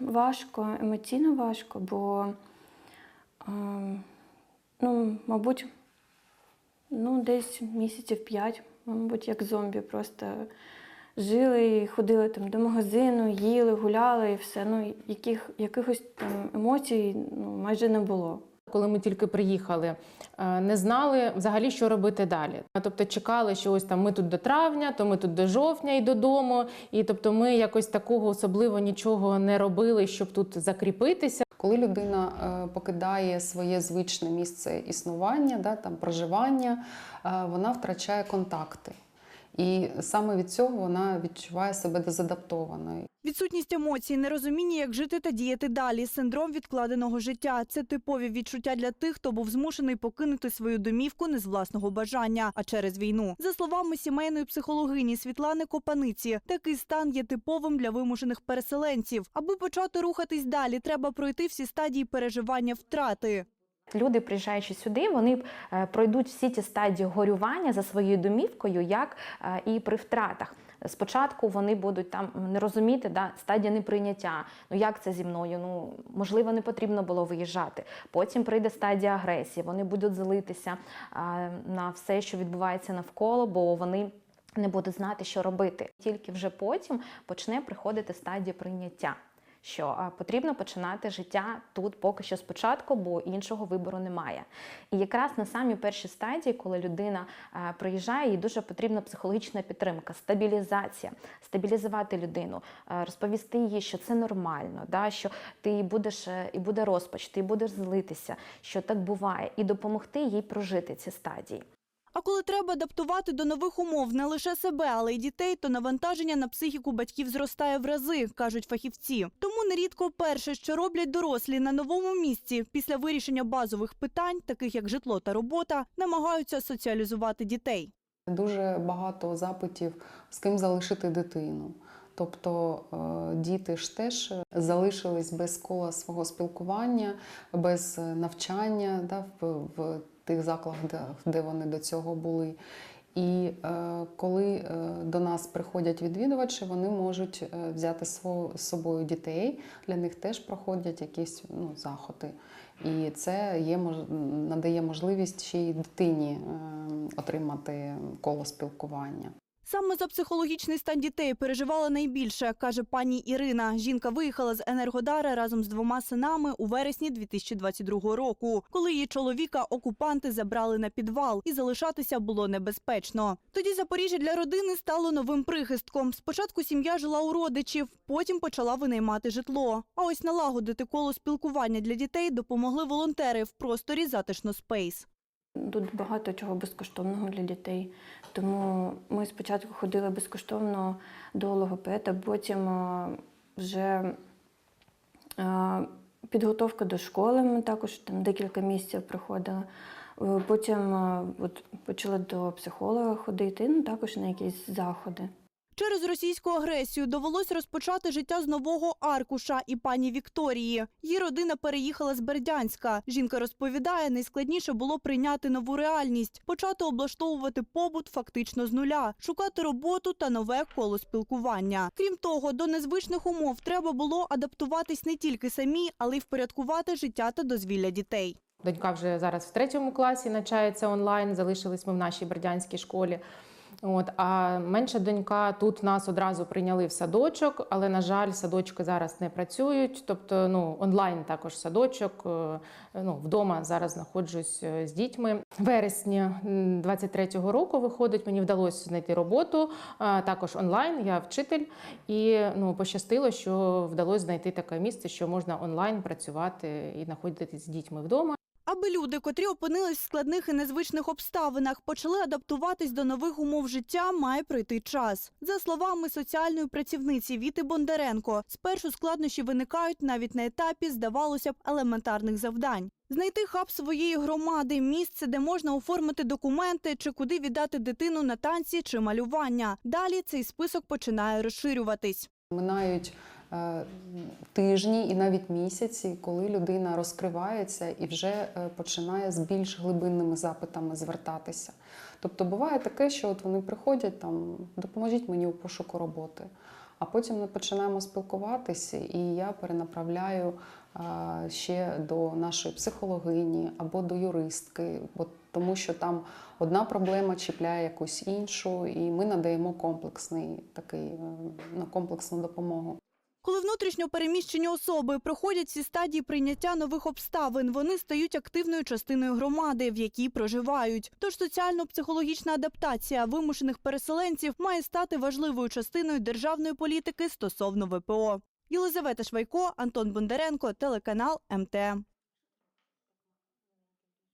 важко, емоційно важко, бо, ем, ну, мабуть, ну, десь місяців п'ять, мабуть, як зомбі, просто жили і ходили там до магазину, їли, гуляли і все. Ну, яких, якихось там емоцій ну, майже не було. Коли ми тільки приїхали, е, не знали взагалі, що робити далі. Тобто чекали, що ось там ми тут до травня, то ми тут до жовтня і додому. І тобто ми якось такого особливо нічого не робили, щоб тут закріпитися. Коли людина е, покидає своє звичне місце існування, да, там, проживання, е, вона втрачає контакти. І саме від цього вона відчуває себе дезадаптованою. Відсутність емоцій, нерозуміння, як жити та діяти далі, синдром відкладеного життя це типові відчуття для тих, хто був змушений покинути свою домівку не з власного бажання, а через війну. За словами сімейної психологині Світлани Копаниці, такий стан є типовим для вимушених переселенців. Аби почати рухатись далі, треба пройти всі стадії переживання втрати. Люди, приїжджаючи сюди, вони е, пройдуть всі ті стадії горювання за своєю домівкою, як е, і при втратах. Спочатку вони будуть там не розуміти, да, стадія неприйняття. Ну як це зі мною? Ну можливо, не потрібно було виїжджати. Потім прийде стадія агресії. Вони будуть злитися е, на все, що відбувається навколо, бо вони. Не будуть знати, що робити. Тільки вже потім почне приходити стадія прийняття що потрібно починати життя тут поки що спочатку, бо іншого вибору немає. І якраз на самій першій стадії, коли людина приїжджає, їй дуже потрібна психологічна підтримка, стабілізація, стабілізувати людину, розповісти їй, що це нормально, да, що ти будеш е, і буде розпач, ти будеш злитися, що так буває, і допомогти їй прожити ці стадії. А коли треба адаптувати до нових умов не лише себе, але й дітей, то навантаження на психіку батьків зростає в рази, кажуть фахівці. Тому нерідко перше, що роблять дорослі на новому місці після вирішення базових питань, таких як житло та робота, намагаються соціалізувати дітей. Дуже багато запитів, з ким залишити дитину. Тобто е, діти ж теж залишились без кола свого спілкування, без навчання да, в тих закладах, де, вони до цього були. І е, коли е, до нас приходять відвідувачі, вони можуть е, взяти з собою дітей. Для них теж проходять якісь ну, заходи. І це є, надає можливість ще й дитині е, отримати коло спілкування. Саме за психологічний стан дітей переживала найбільше, каже пані Ірина. Жінка виїхала з Енергодара разом з двома синами у вересні 2022 року, коли її чоловіка окупанти забрали на підвал, і залишатися було небезпечно. Тоді Запоріжжя для родини стало новим прихистком. Спочатку сім'я жила у родичів, потім почала винаймати житло. А ось налагодити коло спілкування для дітей допомогли волонтери в просторі затишно спейс. Тут багато чого безкоштовного для дітей. Тому ми спочатку ходили безкоштовно до логопеда, потім вже підготовка до школи. Ми також там декілька місяців проходили. Е, Потім от, почали до психолога ходити, ну також на якісь заходи. Через російську агресію довелось розпочати життя з нового аркуша і пані Вікторії. Її родина переїхала з Бердянська. Жінка розповідає, найскладніше було прийняти нову реальність, почати облаштовувати побут фактично з нуля, шукати роботу та нове коло спілкування. Крім того, до незвичних умов треба було адаптуватись не тільки самі, але й впорядкувати життя та дозвілля дітей. Донька вже зараз в третьому класі навчається онлайн. Залишились ми в нашій бердянській школі. От, а менша донька тут нас одразу прийняли в садочок, але на жаль, садочки зараз не працюють. Тобто, ну онлайн також садочок. е, Ну вдома зараз знаходжусь е, з дітьми. Вересні м, 23-го року виходить. Мені вдалося знайти роботу. Також онлайн. Я вчитель, і ну пощастило, що вдалося знайти таке місце, що можна онлайн працювати і знаходитись з дітьми вдома. Аби люди, котрі опинились в складних і незвичних обставинах, почали адаптуватись до нових умов життя, має пройти час. За словами соціальної працівниці Віти Бондаренко, спершу складнощі виникають навіть на етапі, здавалося б, елементарних завдань. Знайти хаб своєї громади, місце, де можна оформити документи чи куди віддати дитину на танці чи малювання. Далі цей список починає розширюватись. Минають тижні і навіть місяці, коли людина розкривається і вже е, починає з більш глибинними запитами звертатися. Тобто буває таке, що от вони приходять там, допоможіть мені у пошуку роботи. А потім ми починаємо спілкуватися, і я перенаправляю ще до нашої психологині або до юристки, бо тому що там одна проблема чіпляє якусь іншу, і ми надаємо комплексний такий е, ну, комплексну допомогу. Коли внутрішньо переміщені особи проходять всі стадії прийняття нових обставин, вони стають активною частиною громади, в якій проживають. Тож соціально-психологічна адаптація вимушених переселенців має стати важливою частиною державної політики стосовно ВПО. Єлизавета Швайко, Антон Бондаренко, телеканал МТ.